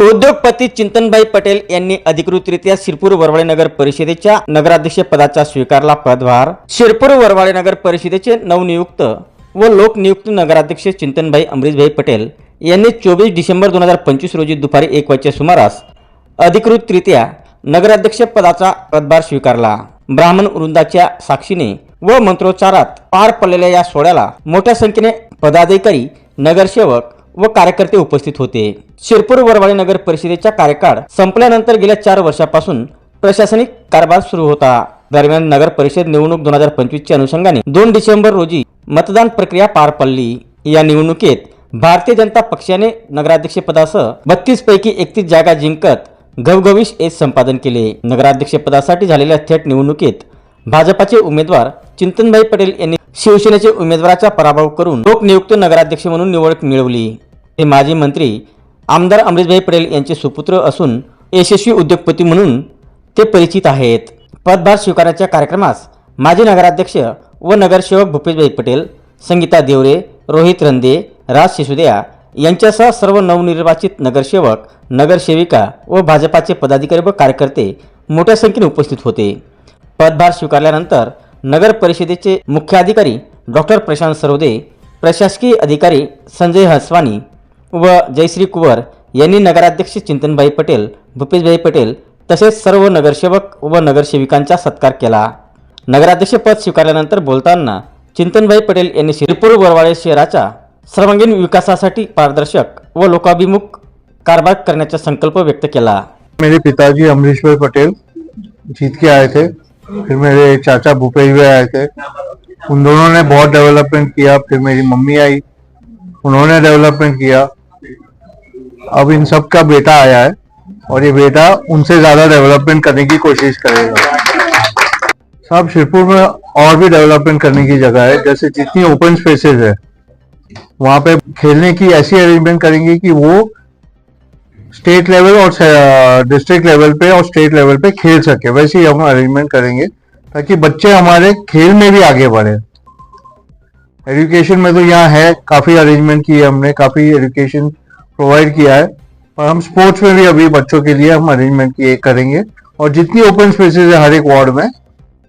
उद्योगपती चिंतनभाई पटेल यांनी अधिकृतरित्या शिरपूर वरवाळे नगर परिषदेच्या नगराध्यक्ष पदाचा स्वीकारला पदभार. शिरपूर वरवाळे नगर परिषदेचे नवनियुक्त व लोकनियुक्त नगराध्यक्ष चिंतनभाई अमरीशभाई पटेल यांनी चोवीस डिसेंबर दोन हजार पंचवीस रोजी दुपारी एक वाजच्या सुमारास अधिकृतरित्या नगराध्यक्ष पदाचा पदभार स्वीकारला. ब्राह्मण वृंदाच्या साक्षीने व मंत्रोच्चारात पार पडलेल्या या सोहळ्याला मोठ्या संख्येने पदाधिकारी नगरसेवक व कार्यकर्ते उपस्थित होते. शिरपूर वरवाळे नगर परिषदेचा कार्यकाळ संपल्यानंतर गेल्या चार वर्षापासून प्रशासनिक कारभार सुरू होता. दरम्यान नगर परिषद निवडणूक दोन हजार पंचवीसच्या अनुषंगाने दोन डिसेंबर रोजी मतदान प्रक्रिया पार पडली. या निवडणुकीत भारतीय जनता पक्षाने नगराध्यक्षपदासह बत्तीस पैकी एकतीस जागा जिंकत घवघवीश एस संपादन केले. नगराध्यक्षपदासाठी झालेल्या थेट निवडणुकीत भाजपाचे उमेदवार चिंतनभाई पटेल यांनी शिवसेनेचे उमेदवाराचा पराभव करून लोकनियुक्त नगराध्यक्ष म्हणून निवड मिळवली. ते माजी मंत्री आमदार अमरीशभाई पटेल यांचे सुपुत्र असून यशस्वी उद्योगपती म्हणून ते परिचित आहेत. पदभार स्वीकारण्याच्या कार्यक्रमास माजी नगराध्यक्ष व नगरसेवक भूपेशभाई पटेल संगीता देवरे रोहित रंदे राज सिसोदिया यांच्यासह सर्व नवनिर्वाचित नगरसेवक नगरसेविका व भाजपाचे पदाधिकारी व कार्यकर्ते मोठ्या संख्येने उपस्थित होते. पदभार स्वीकारल्यानंतर नगर परिषदेचे मुख्याधिकारी डॉक्टर प्रशांत सरोदे प्रशासकीय अधिकारी संजय हसवानी व जयश्री कुवर यांनी नगराध्यक्ष चिंतनभाई पटेल भूपेशभाई पटेल तसेच सर्व नगरसेवक व नगरसेविकांचा सत्कार केला. नगराध्यक्षपद स्वीकारल्यानंतर बोलताना चिंतनभाई पटेल यांनी शिरपूर बरवाडे शहराच्या सर्वांगीण विकासासाठी पारदर्शक व लोकाभिमुख कारभार करण्याचा संकल्प व्यक्त केला. मेरे पिताजी अमरीश भाई पटेल जीत के आए थे, फिर मेरे चाचा भूपेश भाई आए थे। उन दोनों ने बहुत डेवलपमेंट किया, फिर मेरी मम्मी आई। उन्होंने डेवलपमेंट किया। अब इन सब का बेटा आया है और ये बेटा उनसे ज़्यादा डेवलपमेंट करने की कोशिश करेगा। साहब शिरपुर में और भी डेवलपमेंट करने की जगह है, जैसे जितनी ओपन स्पेसेस है। वहाँ पे खेलने की ऐसी अरेंजमेंट करेंगे कि वो स्टेट लेवल और डिस्ट्रिक्ट लेवल पे और स्टेट लेवल पे खेल सके। वैसे ही हम अरेंजमेंट करेंगे ताकि बच्चे हमारे खेल में भी आगे बढ़े। एजुकेशन में तो यहाँ है, काफ़ी अरेंजमेंट की है हमने, काफ़ी एजुकेशन प्रोवाइड किया है। और हम स्पोर्ट्स में भी अभी बच्चों के लिए हम अरेंजमेंट किए, करेंगे। और जितनी ओपन स्पेसेस है हर एक वार्ड में,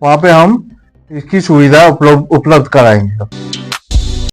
वहाँ पे हम इसकी सुविधा उपलब्ध उपलब्ध कराएँगे।